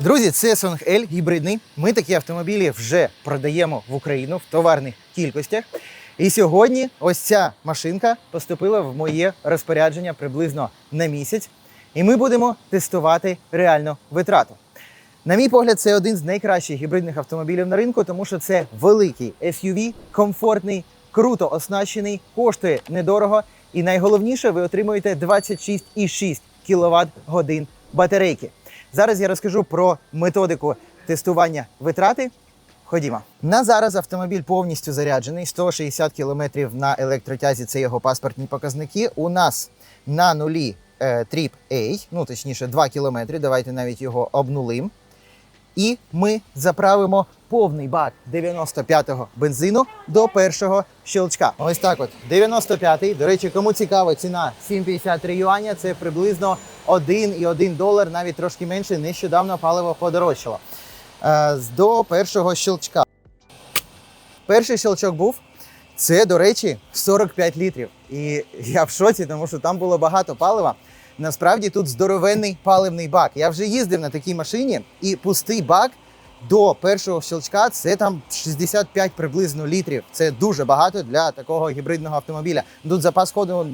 Друзі, це Song L гібридний. Ми такі автомобілі вже продаємо в Україну в товарних кількостях. І сьогодні ось ця машинка поступила в моє розпорядження приблизно на місяць, і ми будемо тестувати реальну витрату. На мій погляд, це один з найкращих гібридних автомобілів на ринку, тому що це великий SUV, комфортний, круто оснащений, коштує недорого. І найголовніше, ви отримуєте 26,6 кВт годин батарейки. Зараз я розкажу про методику тестування витрати. Ходімо. На зараз автомобіль повністю заряджений, 160 км на електротязі. Це його паспортні показники. У нас на нулі е, тріп A, ну точніше 2 км. Давайте навіть його обнулим. І ми заправимо повний бак 95-го бензину до першого щелчка. Ось так от. 95-й. До речі, кому цікаво, ціна 7,53 юаня. Це приблизно 1,1 долар, навіть трошки менше. Нещодавно паливо подорожчало. Е, До першого щелчка. Перший щелчок був. Це, до речі, 45 літрів. І я в шоці, тому що там було багато палива. Насправді тут здоровенний паливний бак. Я вже їздив на такій машині, і пустий бак до першого щелчка це там 65 приблизно літрів. Це дуже багато для такого гібридного автомобіля. Тут запас ходу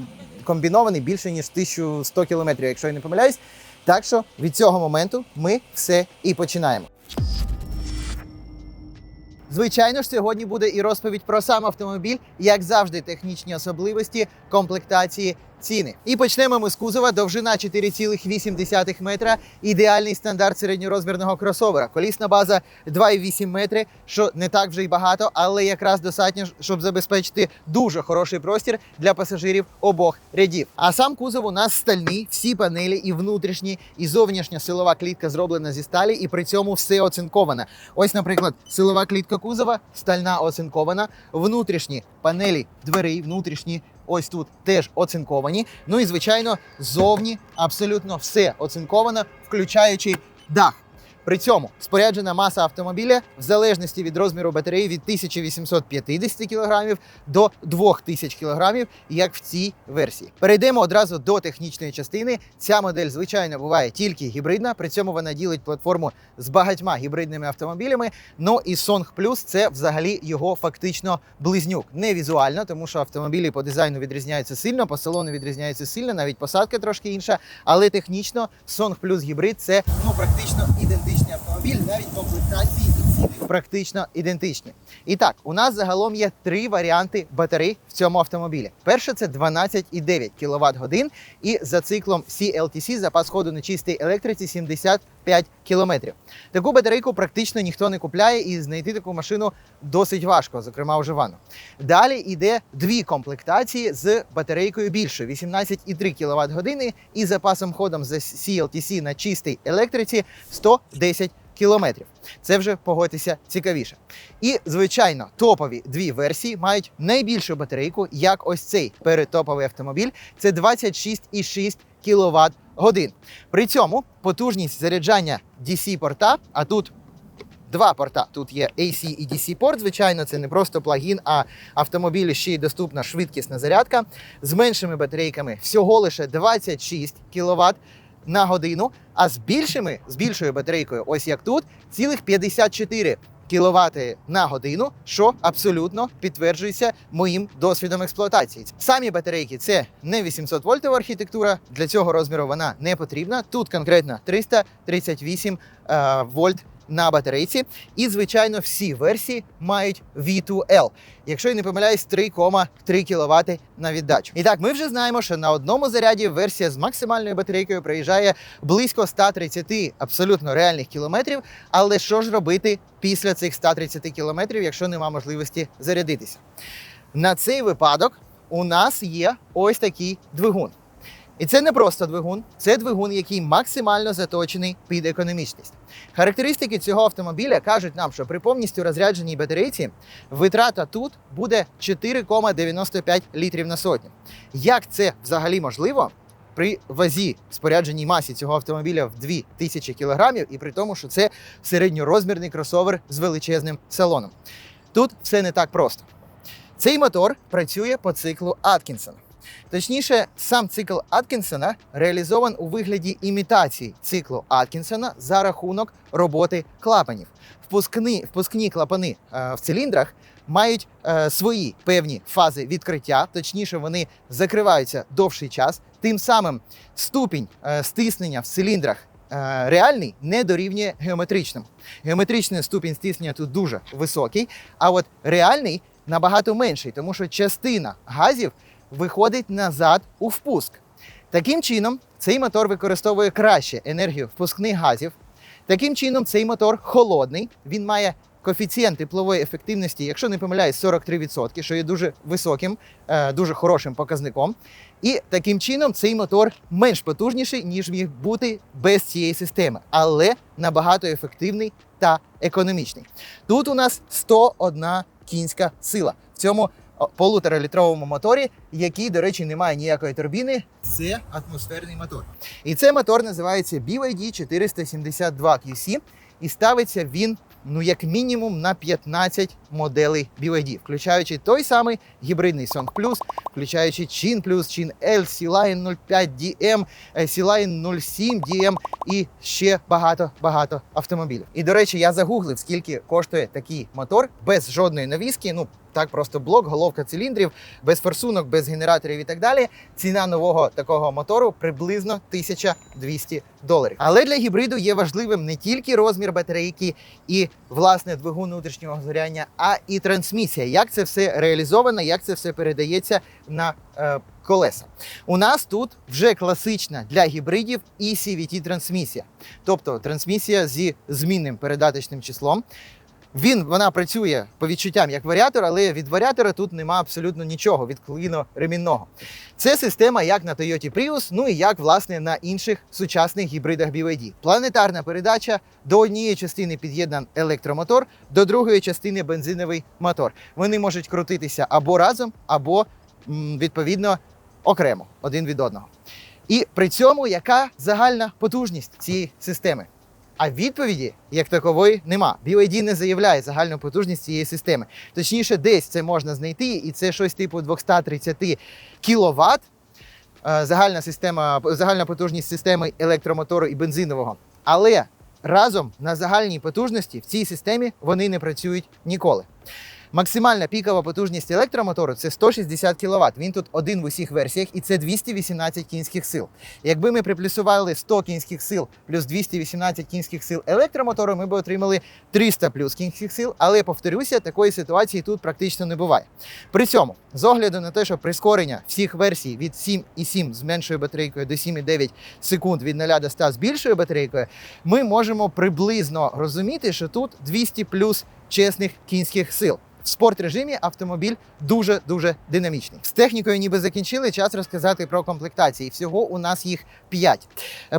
комбінований більше ніж 1100 кілометрів, якщо я не помиляюсь. Так що від цього моменту ми все і починаємо. Звичайно ж, сьогодні буде і розповідь про сам автомобіль, як завжди, технічні особливості, комплектації, ціни. І почнемо ми з кузова. Довжина 4,8 метра. Ідеальний стандарт середньорозмірного кросовера. Колісна база 2,8 метри, що не так вже й багато, але якраз достатньо, щоб забезпечити дуже хороший простір для пасажирів обох рядів. А сам кузов у нас стальний, всі панелі і внутрішні, і зовнішня силова клітка зроблена зі сталі, і при цьому все оцинковане. Ось, наприклад, силова клітка кузова, стальна оцинкована, внутрішні панелі дверей, внутрішні. Ось тут теж оцинковані. Ну і звичайно, ззовні абсолютно все оцинковано, включаючи дах. При цьому споряджена маса автомобіля в залежності від розміру батареї від 1850 кг до 2000 кг, як в цій версії. Перейдемо одразу до технічної частини. Ця модель, звичайно, буває тільки гібридна. При цьому вона ділить платформу з багатьма гібридними автомобілями. Ну і Song Plus це взагалі його фактично близнюк. Не візуально, тому що автомобілі по дизайну відрізняються сильно, по салону відрізняються сильно, навіть посадка трошки інша. Але технічно Song Plus гібрид це ну практично ідентичний автомобіль, навіть комплектації і ціни практично ідентичні. І так, у нас загалом є три варіанти батарей в цьому автомобілі. Перше це 12,9 кВт годин, і за циклом CLTC запас ходу на чистій електриці 75 км. Таку батарейку практично ніхто не купляє, і знайти таку машину досить важко, зокрема вживану. Далі йде дві комплектації з батарейкою більшою 18,3 кВт години і запасом ходом за CLTC на чистій електриці 110 кілометрів. Це вже погодьтеся цікавіше. І звичайно, топові дві версії мають найбільшу батарейку, як ось цей передтоповий автомобіль. Це 26,6 кВт годин. При цьому потужність заряджання DC порта, а тут. Два порта. Тут є AC і DC порт. Звичайно, це не просто плагін, а автомобілі ще й доступна швидкісна зарядка з меншими батарейками всього лише 26 кВт на годину, а з більшими, з більшою батарейкою, ось як тут, цілих 54 кВт на годину, що абсолютно підтверджується моїм досвідом експлуатації. Самі батарейки це не 800 вольтова архітектура. Для цього розміру вона не потрібна. Тут конкретно 338 е, вольт на батарейці. І, звичайно, всі версії мають V2L. Якщо я не помиляюсь, 3,3 кВт на віддачу. І так, ми вже знаємо, що на одному заряді версія з максимальною батарейкою проїжджає близько 130 абсолютно реальних кілометрів. Але що ж робити після цих 130 кілометрів, якщо нема можливості зарядитися? На цей випадок у нас є ось такий двигун. І це не просто двигун, це двигун, який максимально заточений під економічність. Характеристики цього автомобіля кажуть нам, що при повністю розрядженій батарейці витрата тут буде 4,95 літрів на сотню. Як це взагалі можливо? При вазі спорядженій масі цього автомобіля в 2000 кг, і при тому, що це середньорозмірний кросовер з величезним салоном. Тут все не так просто. Цей мотор працює по циклу Аткінсона. Точніше, сам цикл Аткінсона реалізован у вигляді імітації циклу Аткінсона за рахунок роботи клапанів. Впускні, впускні клапани е, в циліндрах мають е, свої певні фази відкриття, точніше, вони закриваються довший час. Тим самим ступінь е, стиснення в циліндрах е, реальний не дорівнює геометричному. Геометричний ступінь стиснення тут дуже високий, а от реальний набагато менший, тому що частина газів виходить назад у впуск. Таким чином, цей мотор використовує краще енергію впускних газів. Таким чином, цей мотор холодний, він має коефіцієнт теплової ефективності, якщо не помиляюсь, 43%, що є дуже високим, е, дуже хорошим показником. І таким чином цей мотор менш потужніший, ніж міг бути без цієї системи, але набагато ефективний та економічний. Тут у нас 101 кінська сила в цьому полуторалітровому моторі, який, до речі, не має ніякої турбіни. Це атмосферний мотор. І цей мотор називається BYD 472 QC, і ставиться він ну як мінімум на 15 моделей BYD, включаючи той самий гібридний Song Plus, включаючи Chin Plus, Chin L, C-Line 05 DM, C-Line 07 DM і ще багато багато автомобілів. І до речі, я загуглив, скільки коштує такий мотор без жодної навіски. Ну так просто блок, головка циліндрів, без форсунок, без генераторів і так далі. Ціна нового такого мотору приблизно 1200 доларів. Але для гібриду є важливим не тільки розмір батарейки і власне двигун внутрішнього згоряння, а і трансмісія. Як це все реалізовано, як це все передається на е, колеса. У нас тут вже класична для гібридів і CVT трансмісія, тобто трансмісія зі змінним передаточним числом. Він вона працює по відчуттям як варіатор, але від варіатора тут нема абсолютно нічого від клино ремінного. Це система як на Toyota Prius, ну і як власне на інших сучасних гібридах BYD. Планетарна передача до однієї частини під'єднан електромотор, до другої частини бензиновий мотор. Вони можуть крутитися або разом, або відповідно окремо один від одного. І при цьому яка загальна потужність цієї системи? А відповіді як такової нема. BYD не заявляє загальну потужність цієї системи. Точніше, десь це можна знайти, і це щось типу 230 кВт. Загальна система, загальна потужність системи електромотору і бензинового. Але разом на загальній потужності в цій системі вони не працюють ніколи. Максимальна пікова потужність електромотору це 160 кВт. Він тут один в усіх версіях, і це 218 кінських сил. Якби ми приплюсували 100 кінських сил плюс 218 кінських сил електромотору, ми б отримали 300 плюс кінських сил. Але повторюся, такої ситуації тут практично не буває. При цьому, з огляду на те, що прискорення всіх версій від 7,7 з меншою батарейкою до 7,9 секунд від 0 до 100 з більшою батарейкою, ми можемо приблизно розуміти, що тут 200 плюс чесних кінських сил. Спорт режимі автомобіль дуже дуже динамічний. З технікою ніби закінчили. Час розказати про комплектації. Всього у нас їх 5.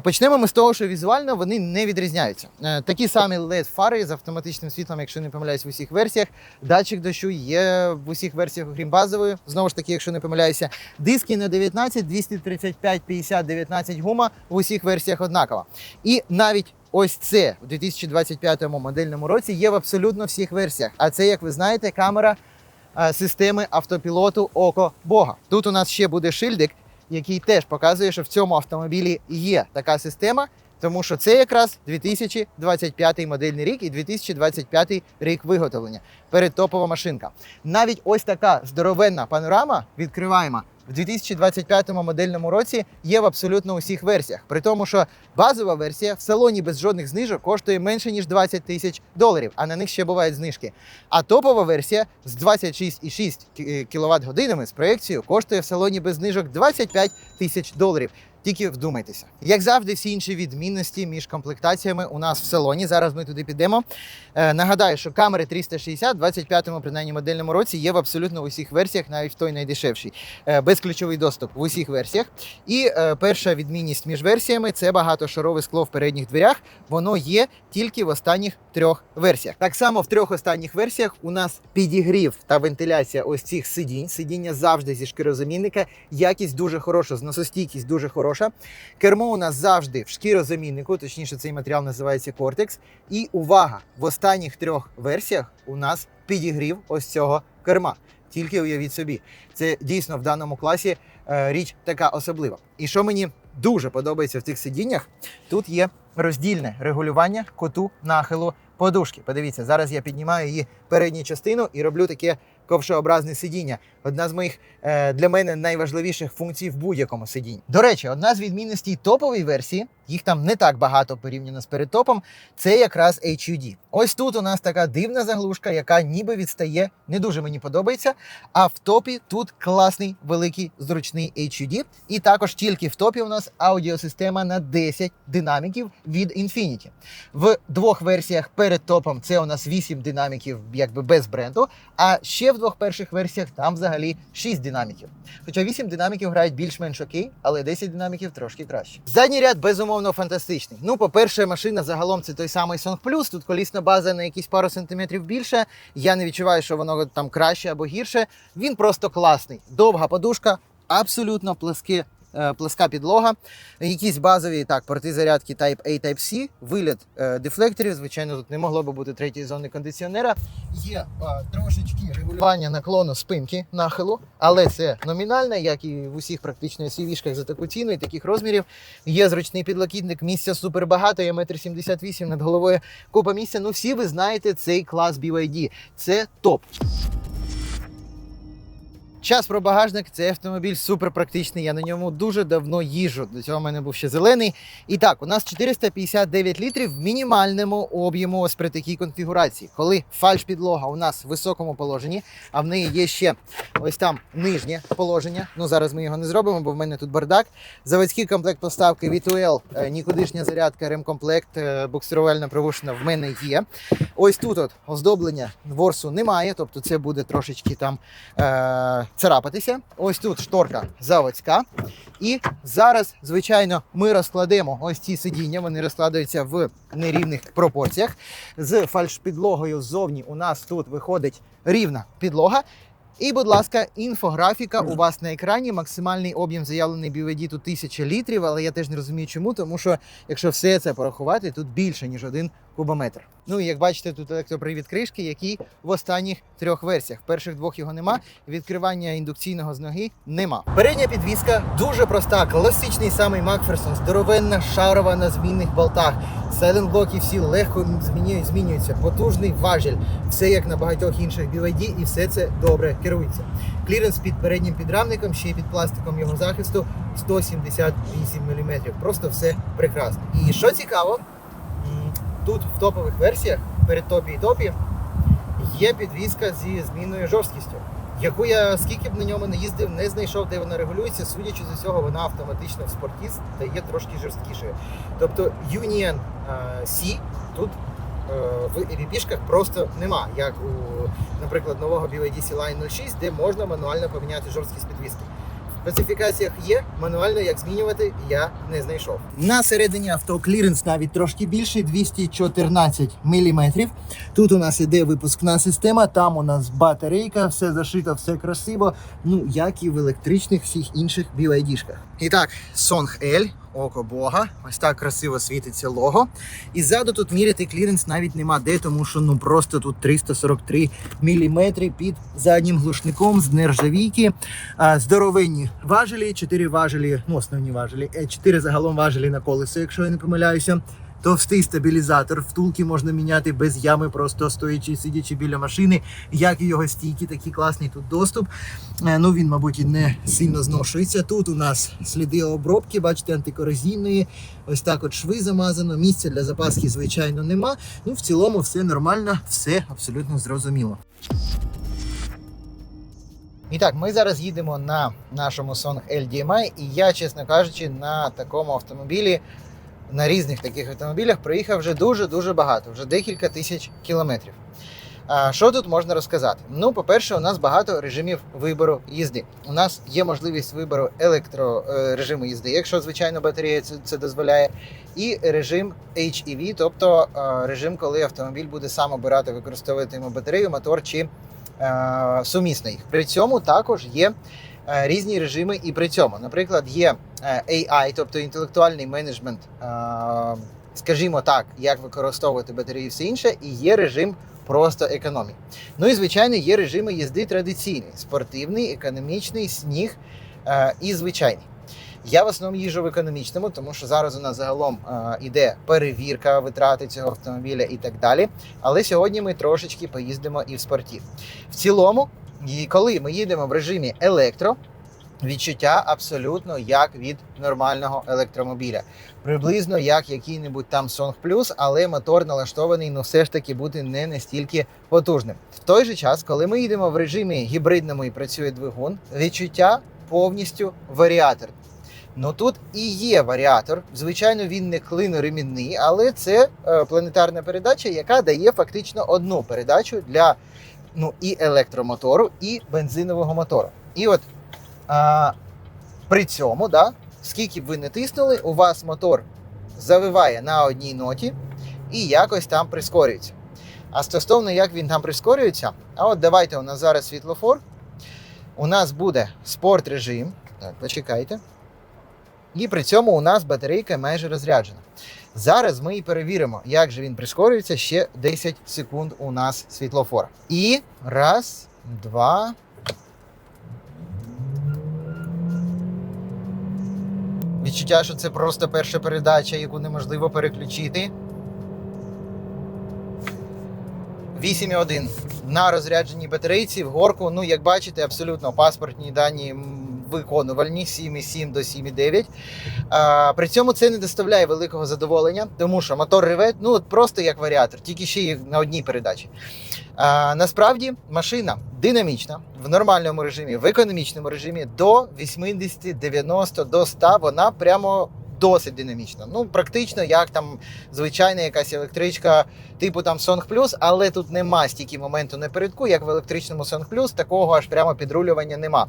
Почнемо ми з того, що візуально вони не відрізняються. Е, Такі самі led фари з автоматичним світлом, якщо не помиляюсь, в усіх версіях. Датчик дощу є в усіх версіях, окрім базової. Знову ж таки, якщо не помиляюся, диски на 19, 235, 50, 19 гума в усіх версіях однакова. І навіть Ось це у 2025 модельному році є в абсолютно всіх версіях. А це, як ви знаєте, камера е, системи автопілоту Око Бога. Тут у нас ще буде шильдик, який теж показує, що в цьому автомобілі є така система, тому що це якраз 2025 модельний рік і 2025 рік виготовлення. Передтопова машинка. Навіть ось така здоровенна панорама відкриваємо. В 2025 модельному році є в абсолютно усіх версіях. При тому, що базова версія в салоні без жодних знижок коштує менше ніж 20 тисяч доларів, а на них ще бувають знижки. А топова версія з 26,6 кВт годинами з проекцією коштує в салоні без знижок 25 тисяч доларів. Тільки вдумайтеся. Як завжди, всі інші відмінності між комплектаціями у нас в салоні. Зараз ми туди підемо. Е, нагадаю, що камери 360 в 25-му, принаймні модельному році, є в абсолютно усіх версіях, навіть в той найдешевший. Е, безключовий доступ в усіх версіях. І е, перша відмінність між версіями це багатошарове скло в передніх дверях. Воно є тільки в останніх трьох версіях. Так само в трьох останніх версіях у нас підігрів та вентиляція ось цих сидінь. Сидіння завжди зі шкірозамінника. Якість дуже хороша, зносостійкість дуже хороша. Кермо у нас завжди в шкірозаміннику, точніше, цей матеріал називається Cortex. І увага! В останніх трьох версіях у нас підігрів ось цього керма. Тільки уявіть собі, це дійсно в даному класі е, річ така особлива. І що мені дуже подобається в цих сидіннях, тут є роздільне регулювання коту нахилу подушки. Подивіться, зараз я піднімаю її передню частину і роблю таке ковшообразне сидіння. Одна з моїх е, для мене найважливіших функцій в будь-якому сидінні. До речі, одна з відмінностей топової версії, їх там не так багато порівняно з передтопом, це якраз HUD. Ось тут у нас така дивна заглушка, яка ніби відстає, не дуже мені подобається. А в топі тут класний великий зручний HUD. І також тільки в топі у нас аудіосистема на 10 динаміків від Infinity. В двох версіях перед топом це у нас 8 динаміків, якби без бренду. А ще в двох перших версіях там взагалі 6 динаміків. Хоча 8 динаміків грають більш-менш окей, але 10 динаміків трошки краще. Задній ряд безумовно фантастичний. Ну, по-перше, машина загалом це той самий Song Plus. Тут колісна база на якісь пару сантиметрів більше. Я не відчуваю, що воно там краще або гірше. Він просто класний. Довга подушка, абсолютно пласке. Е, Пласка підлога, якісь базові так, порти зарядки Type A, Type C, виліт е, дефлекторів. Звичайно, тут не могло би бути третьої зони кондиціонера. Є е, трошечки регулювання наклону спинки нахилу, але це номінальне, як і в усіх практично SUV-шках за таку ціну і таких розмірів. Є зручний підлокітник, місця супер багато, є 1,78 м над головою купа місця. Ну всі ви знаєте цей клас BYD. Це топ. Час про багажник цей автомобіль супер практичний. Я на ньому дуже давно їжджу. До цього в мене був ще зелений. І так, у нас 459 літрів в мінімальному об'єму ось при такій конфігурації. Коли фальш-підлога у нас в високому положенні, а в неї є ще ось там нижнє положення. Ну зараз ми його не зробимо, бо в мене тут бардак. Заводський комплект поставки V2L, е, нікудишня зарядка, ремкомплект, е, буксирувальна привушена в мене є. Ось тут от оздоблення ворсу немає, тобто це буде трошечки там е, царапатися. Ось тут шторка заводська. І зараз, звичайно, ми розкладемо ось ці сидіння. Вони розкладаються в нерівних пропорціях. З фальшпідлогою ззовні у нас тут виходить рівна підлога. І, будь ласка, інфографіка у вас на екрані. Максимальний об'єм заявлений тут 1000 літрів, але я теж не розумію, чому, тому що якщо все це порахувати, тут більше ніж один кубометр. Ну і як бачите, тут електропривід кришки, який в останніх трьох версіях. Перших двох його нема. Відкривання індукційного з ноги нема. Передня підвіска дуже проста, класичний самий Макферсон, здоровенна шарова на змінних болтах. Сайлентблоки всі легко змінюють, змінюються. Потужний важіль, все як на багатьох інших BYD, і все це добре керується. Кліренс під переднім підрамником, ще й під пластиком його захисту 178 мм. Просто все прекрасно. І що цікаво, тут в топових версіях, перед топі і топі, є підвізка зі змінною жорсткістю. Яку я скільки б на ньому не їздив, не знайшов, де вона регулюється. Судячи з усього, вона автоматично в спорті стає трошки жорсткішою. Тобто Union е, C тут е, в EVP-шках просто нема, як у, наприклад, нового BYD C-Line 06, де можна мануально поміняти жорсткість підвіски. Специфікаціях є, мануально як змінювати я не знайшов. На середині авто кліренс навіть трошки більший, 214 мм. Тут у нас іде випускна система, там у нас батарейка, все зашито, все красиво. Ну, як і в електричних всіх інших BYD-шках. І так, Song L, око Бога. Ось так красиво світиться лого. І ззаду тут міряти кліренс навіть нема де, тому що ну просто тут 343 мм під заднім глушником з нержавійки. Здоровенні важелі, 4 важелі, ну основні важелі, 4 загалом важелі на колесо, якщо я не помиляюся. Товстий стабілізатор, втулки можна міняти без ями, просто стоячи, сидячи біля машини. Як і його стійки, такий класний тут доступ. Е, Ну він, мабуть, і не сильно зношується. Тут у нас сліди обробки, бачите, антикорозійної. Ось так от шви замазано. Місця для запаски, звичайно, нема. Ну, в цілому, все нормально, все абсолютно зрозуміло. І так, ми зараз їдемо на нашому Song LDMI, і я, чесно кажучи, на такому автомобілі, на різних таких автомобілях проїхав вже дуже-дуже багато, вже декілька тисяч кілометрів. А, Що тут можна розказати? Ну, по-перше, у нас багато режимів вибору їзди. У нас є можливість вибору електрорежиму їзди, якщо звичайно батарея це, дозволяє, і режим HEV, тобто е, режим, коли автомобіль буде сам обирати, використовувати йому батарею, мотор чи е, сумісно їх. При цьому також є е, різні режими, і при цьому, наприклад, є е, AI, тобто інтелектуальний менеджмент, е, скажімо так, як використовувати батареї і все інше, і є режим просто економії. Ну і звичайно, є режими їзди традиційний: спортивний, економічний, сніг. е, і звичайний. Я в основному їжджу в економічному, тому що зараз у нас загалом е, іде перевірка витрати цього автомобіля і так далі. Але сьогодні ми трошечки поїздимо і в спорті. В цілому, і коли ми їдемо в режимі електро, відчуття абсолютно як від нормального електромобіля. Приблизно як який-небудь там Song Plus, але мотор налаштований, ну все ж таки бути не настільки потужним. В той же час, коли ми їдемо в режимі гібридному і працює двигун, відчуття повністю варіаторне. Ну тут і є варіатор. Звичайно, він не клиноремінний, але це е, планетарна передача, яка дає фактично одну передачу для ну, і електромотору, і бензинового мотору. І от а, при цьому, да, скільки б ви не тиснули, у вас мотор завиває на одній ноті і якось там прискорюється. А стосовно як він там прискорюється, а от давайте у нас зараз світлофор. У нас буде спорт режим. Так, почекайте. І при цьому у нас батарейка майже розряджена. Зараз ми і перевіримо, як же він прискорюється ще 10 секунд у нас світлофор. І раз, два. Відчуття, що це просто перша передача, яку неможливо переключити. 8,1 на розрядженій батарейці в горку. Ну, як бачите, абсолютно паспортні дані виконувальні 7,7 до 7,9. А, при цьому це не доставляє великого задоволення, тому що мотор реве, ну просто як варіатор, тільки ще й на одній передачі. А, насправді машина динамічна в нормальному режимі, в економічному режимі до 80, 90, до 100 вона прямо. Досить динамічно. Ну, практично, як там звичайна якась електричка, типу там Song Plus, але тут нема стільки моменту напередку, як в електричному Song Plus, такого аж прямо підрулювання нема.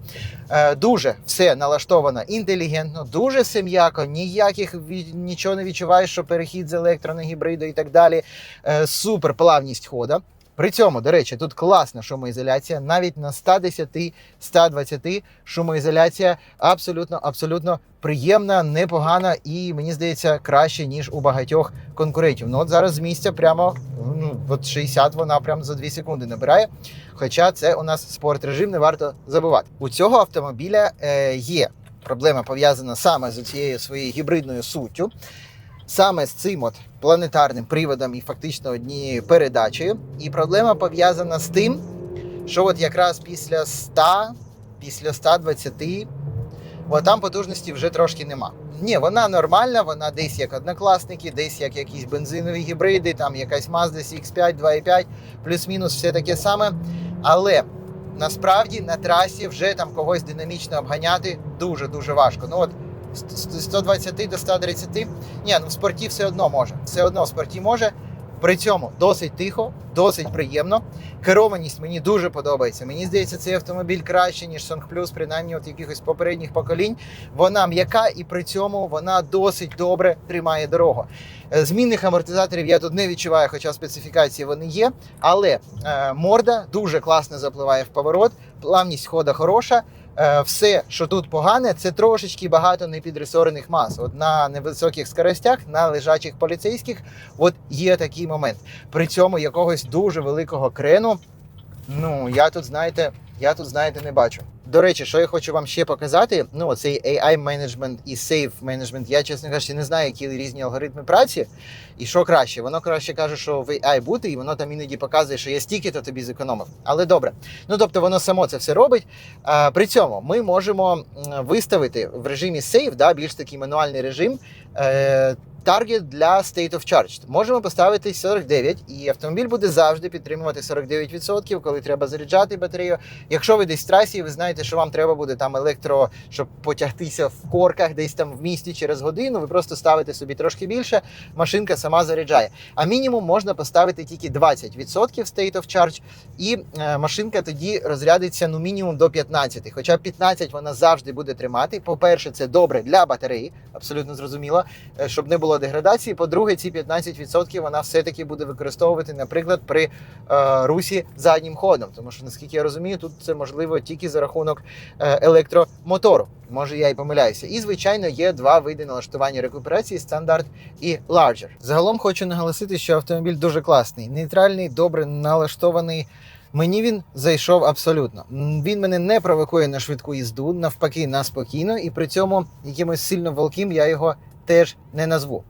Е, дуже все налаштовано інтелігентно, дуже все ніяких нічого не відчуваєш, що перехід з електро на гібриду і так далі. Е, супер плавність хода. При цьому, до речі, тут класна шумоізоляція, навіть на 110-120 шумоізоляція абсолютно, абсолютно приємна, непогана і мені здається краще ніж у багатьох конкурентів. Ну от зараз з місця прямо ну, от 60 вона прямо за 2 секунди набирає. Хоча це у нас спорт режим, не варто забувати. У цього автомобіля е, є проблема пов'язана саме з цією своєю гібридною суттю. Саме з цим от планетарним приводом і фактично однією передачею. І проблема пов'язана з тим, що от якраз після 100, після 120, от там потужності вже трошки нема. Ні, вона нормальна, вона десь як однокласники, десь як якісь бензинові гібриди, там якась Mazda CX5, 2.5, плюс-мінус все таке саме. Але насправді на трасі вже там когось динамічно обганяти дуже-дуже важко. Ну от 120 до 130, ні, ну в спорті все одно може. Все одно в спорті може. При цьому досить тихо, досить приємно. Керованість мені дуже подобається. Мені здається, цей автомобіль краще, ніж Song Plus, принаймні от якихось попередніх поколінь. Вона м'яка і при цьому вона досить добре тримає дорогу. Е, Змінних амортизаторів я тут не відчуваю, хоча специфікації вони є. Але е, морда дуже класно запливає в поворот, плавність хода хороша. Е, все, що тут погане, це трошечки багато непідресорених мас. От на невисоких скоростях, на лежачих поліцейських, от є такий момент. При цьому якогось дуже великого крену. Ну я тут, знаєте, я тут, знаєте, не бачу. До речі, що я хочу вам ще показати: ну цей AI менеджмент і Safe менеджмент. Я чесно кажучи, не знаю, які різні алгоритми праці. І що краще, воно краще каже, що в AI бути, і воно там іноді показує, що я стільки-то тобі зекономив. Але добре. Ну тобто воно само це все робить. А, при цьому ми можемо виставити в режимі Safe, да, більш такий мануальний режим. Е, Таргет для State of Charge. Можемо поставити 49, і автомобіль буде завжди підтримувати 49%, коли треба заряджати батарею. Якщо ви десь в трасі, і ви знаєте, що вам треба буде там електро, щоб потягтися в корках десь там в місті через годину. Ви просто ставите собі трошки більше, машинка сама заряджає. А мінімум можна поставити тільки 20% State of Charge, і е, машинка тоді розрядиться ну мінімум до 15. Хоча 15 вона завжди буде тримати. По-перше, це добре для батареї, абсолютно зрозуміло, е, щоб не було деградації. По-друге, ці 15% вона все-таки буде використовувати, наприклад, при е, русі заднім ходом. Тому що, наскільки я розумію, тут це можливо тільки за рахунок е, електромотору. Може, я і помиляюся. І, звичайно, є два види налаштування рекуперації: стандарт і larger. Загалом хочу наголосити, що автомобіль дуже класний, нейтральний, добре налаштований. Мені він зайшов абсолютно. Він мене не провокує на швидку їзду, навпаки, на спокійно, і при цьому якимось сильно волким я його теж не назву.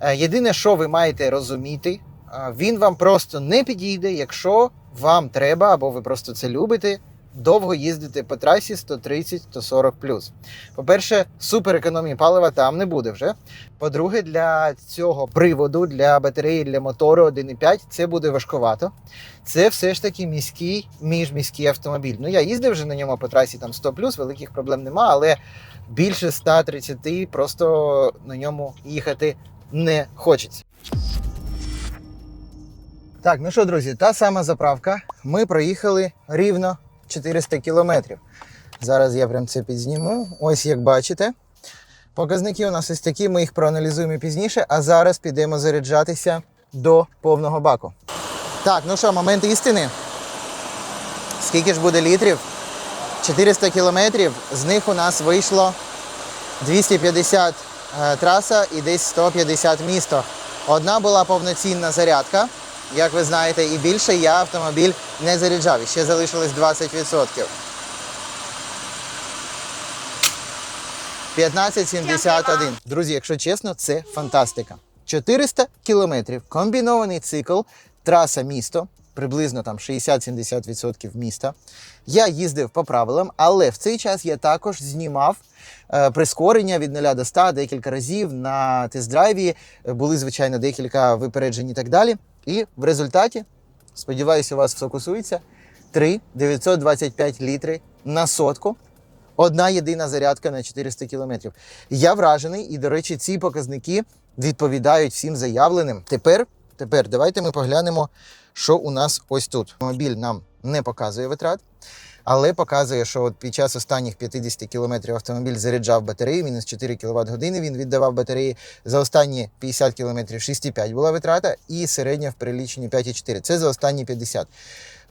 Е, Єдине, що ви маєте розуміти, е, він вам просто не підійде, якщо вам треба, або ви просто це любите. Довго їздити по трасі 130-140 По-перше, супер економії палива там не буде вже. По-друге, для цього приводу, для батареї, для мотору 1.5 це буде важкувато. Це все ж таки міський міжміський автомобіль. Ну я їздив вже на ньому по трасі там 100 великих проблем нема, але більше 130 просто на ньому їхати не хочеться. Так, ну що, друзі, та сама заправка. Ми проїхали рівно 400 кілометрів. Зараз я прям це підзніму. Ось як бачите. Показники у нас ось такі, ми їх проаналізуємо пізніше, а зараз підемо заряджатися до повного баку. Так, ну що, момент істини. Скільки ж буде літрів? 400 кілометрів, з них у нас вийшло 250 е, траса і десь 150 місто. Одна була повноцінна зарядка, як ви знаєте, і більше я автомобіль не заряджав. І ще залишилось 20%. 1571. Друзі, якщо чесно, це фантастика. 400 кілометрів, комбінований цикл, траса місто, приблизно там 60-70% міста. Я їздив по правилам, але в цей час я також знімав е, прискорення від 0 до 100 декілька разів на тест-драйві. Були, звичайно, декілька випереджень і так далі. І в результаті, сподіваюся, у вас фокусується 3 925 літри на сотку. Одна єдина зарядка на 400 кілометрів. Я вражений, і, до речі, ці показники відповідають всім заявленим. Тепер, тепер давайте ми поглянемо, що у нас ось тут. Автомобіль нам не показує витрат, але показує, що от під час останніх 50 кілометрів автомобіль заряджав батарею, мінус 4 кВт години він віддавав батареї. За останні 50 кілометрів 6,5 була витрата, і середня в переліченні 5,4. Це за останні 50.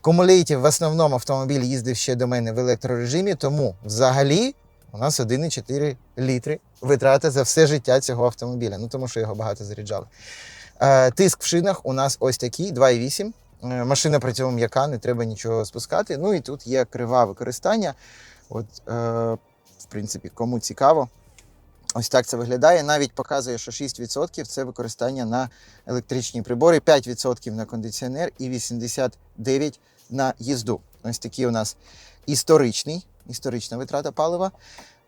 Кумулейтів в основному автомобіль їздив ще до мене в електрорежимі, тому взагалі у нас 1,4 літри витрата за все життя цього автомобіля. Ну тому що його багато заряджали. Е, тиск в шинах у нас ось такий 2,8. Е, Машина при цьому м'яка, не треба нічого спускати. Ну і тут є крива використання. От, е, в принципі, кому цікаво. Ось так це виглядає. Навіть показує, що 6% це використання на електричні прибори, 5% на кондиціонер і 89% на їзду. Ось такий у нас історичний, історична витрата палива.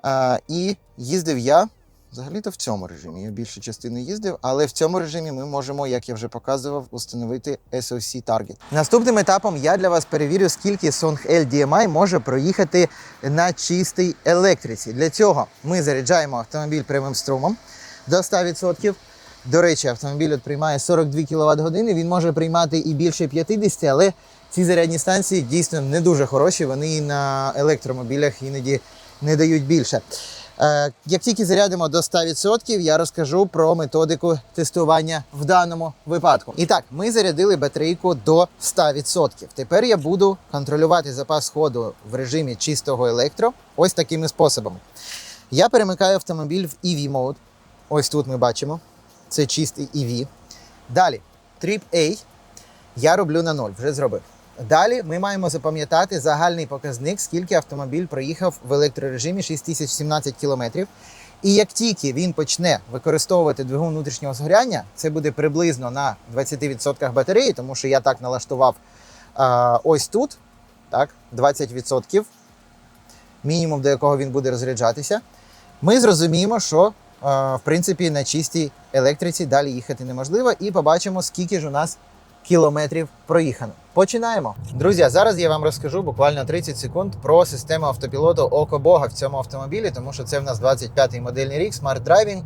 А, і їздив я взагалі-то в цьому режимі. Я більшу частину їздив, але в цьому режимі ми можемо, як я вже показував, установити SOC Target. Наступним етапом я для вас перевірю, скільки Song L DMI може проїхати на чистій електриці. Для цього ми заряджаємо автомобіль прямим струмом до 100%. До речі, автомобіль от приймає 42 кВт години. Він може приймати і більше 50, але ці зарядні станції дійсно не дуже хороші. Вони на електромобілях іноді не дають більше. Е, Як тільки зарядимо до 100%, я розкажу про методику тестування в даному випадку. І так, ми зарядили батарейку до 100%. Тепер я буду контролювати запас ходу в режимі чистого електро ось такими способами. Я перемикаю автомобіль в EV мод. Ось тут ми бачимо. Це чистий EV. Далі, Trip A я роблю на 0, вже зробив. Далі ми маємо запам'ятати загальний показник, скільки автомобіль проїхав в електрорежимі 6017 км. І як тільки він почне використовувати двигун внутрішнього згоряння, це буде приблизно на 20% батареї, тому що я так налаштував а, ось тут, так, 20%, мінімум до якого він буде розряджатися. Ми зрозуміємо, що а, в принципі на чистій електриці далі їхати неможливо, і побачимо, скільки ж у нас кілометрів проїхано. Починаємо. Друзі, зараз я вам розкажу буквально 30 секунд про систему автопілоту Око Бога в цьому автомобілі, тому що це в нас 25-й модельний рік, Smart Driving.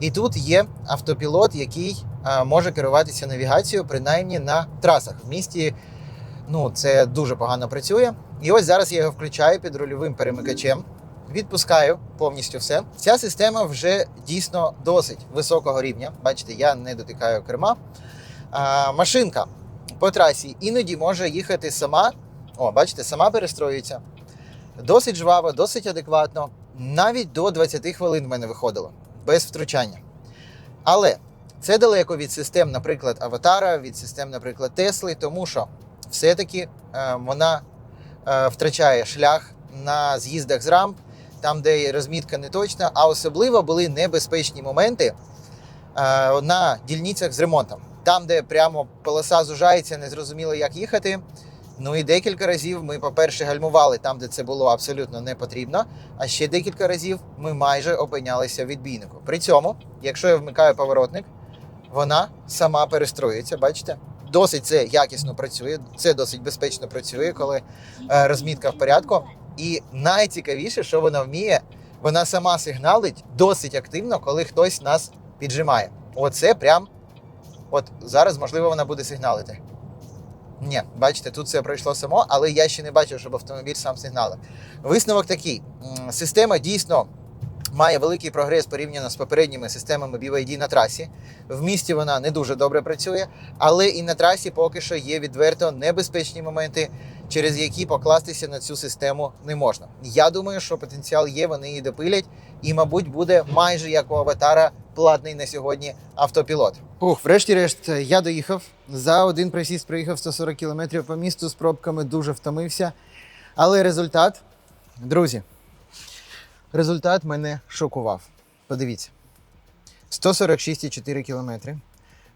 І тут є автопілот, який а, може керуватися навігацією, принаймні на трасах. В місті ну, це дуже погано працює. І ось зараз я його включаю під рульовим перемикачем. Відпускаю повністю все. Ця система вже дійсно досить високого рівня. Бачите, я не дотикаю керма. А, машинка по трасі іноді може їхати сама. О, бачите, сама перестроюється. Досить жваво, досить адекватно. Навіть до 20 хвилин в мене виходило без втручання. Але це далеко від систем, наприклад, Аватара, від систем, наприклад, Тесли, тому що все-таки е, вона е, втрачає шлях на з'їздах з рамп, там, де розмітка не точна, а особливо були небезпечні моменти е, на дільницях з ремонтом. Там, де прямо полоса зужається, незрозуміло, як їхати. Ну і декілька разів ми, по-перше, гальмували там, де це було абсолютно не потрібно. А ще декілька разів ми майже опинялися в відбійнику. При цьому, якщо я вмикаю поворотник, вона сама перестроюється. Бачите? Досить це якісно працює, це досить безпечно працює, коли е, розмітка в порядку. І найцікавіше, що вона вміє, вона сама сигналить досить активно, коли хтось нас піджимає. Оце прям. От зараз, можливо, вона буде сигналити. Ні, бачите, тут все пройшло само, але я ще не бачив, щоб автомобіль сам сигналив. Висновок такий: система дійсно має великий прогрес порівняно з попередніми системами BYD на трасі. В місті вона не дуже добре працює, але і на трасі поки що є відверто небезпечні моменти, через які покластися на цю систему не можна. Я думаю, що потенціал є, вони її допилять, і, мабуть, буде майже як у аватара платний на сьогодні автопілот. Ух, врешті-решт, я доїхав. За один присіст проїхав 140 км по місту з пробками, дуже втомився. Але результат, друзі, результат мене шокував. Подивіться: 146,4 км,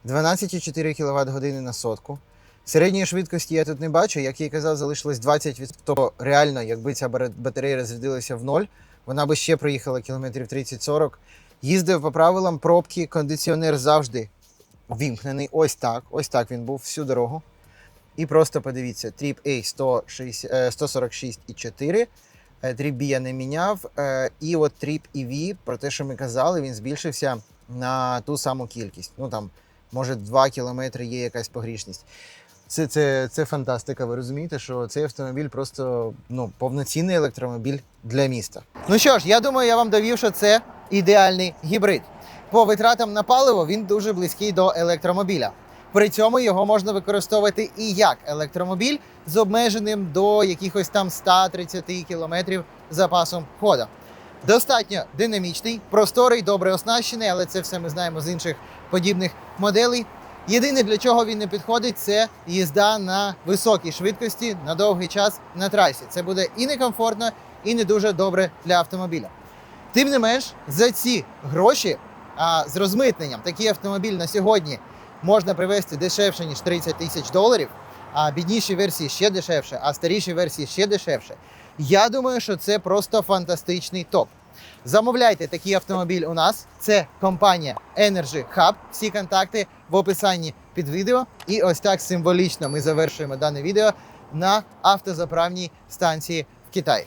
12,4 кВт години на сотку. Середньої швидкості я тут не бачу. Як я і казав, залишилось 20%. То реально, якби ця батарея розрядилася в ноль, вона би ще проїхала кілометрів 30-40. Їздив по правилам пробки, кондиціонер завжди вімкнений. Ось так. Ось так він був всю дорогу. І просто подивіться: Trip A 160, е, 146,4. Е, Trip B я не міняв. е, І от Trip EV, про те, що ми казали, він збільшився на ту саму кількість. Ну там, може, 2 кілометри є якась погрішність. Це, це, це фантастика. Ви розумієте, що цей автомобіль просто ну, повноцінний електромобіль для міста. Ну що ж, я думаю, я вам довів, що це ідеальний гібрид. По витратам на паливо він дуже близький до електромобіля. При цьому його можна використовувати і як електромобіль з обмеженим до якихось там 130 км запасом хода. Достатньо динамічний, просторий, добре оснащений, але це все ми знаємо з інших подібних моделей. Єдине, для чого він не підходить, це їзда на високій швидкості на довгий час на трасі. Це буде і некомфортно, і не дуже добре для автомобіля. Тим не менш, за ці гроші а, з розмитненням такий автомобіль на сьогодні можна привезти дешевше, ніж 30 тисяч доларів, а бідніші версії ще дешевше, а старіші версії ще дешевше. Я думаю, що це просто фантастичний топ. Замовляйте такий автомобіль у нас. Це компанія Energy Hub. Всі контакти в описанні під відео. І ось так символічно ми завершуємо дане відео на автозаправній станції в Китаї.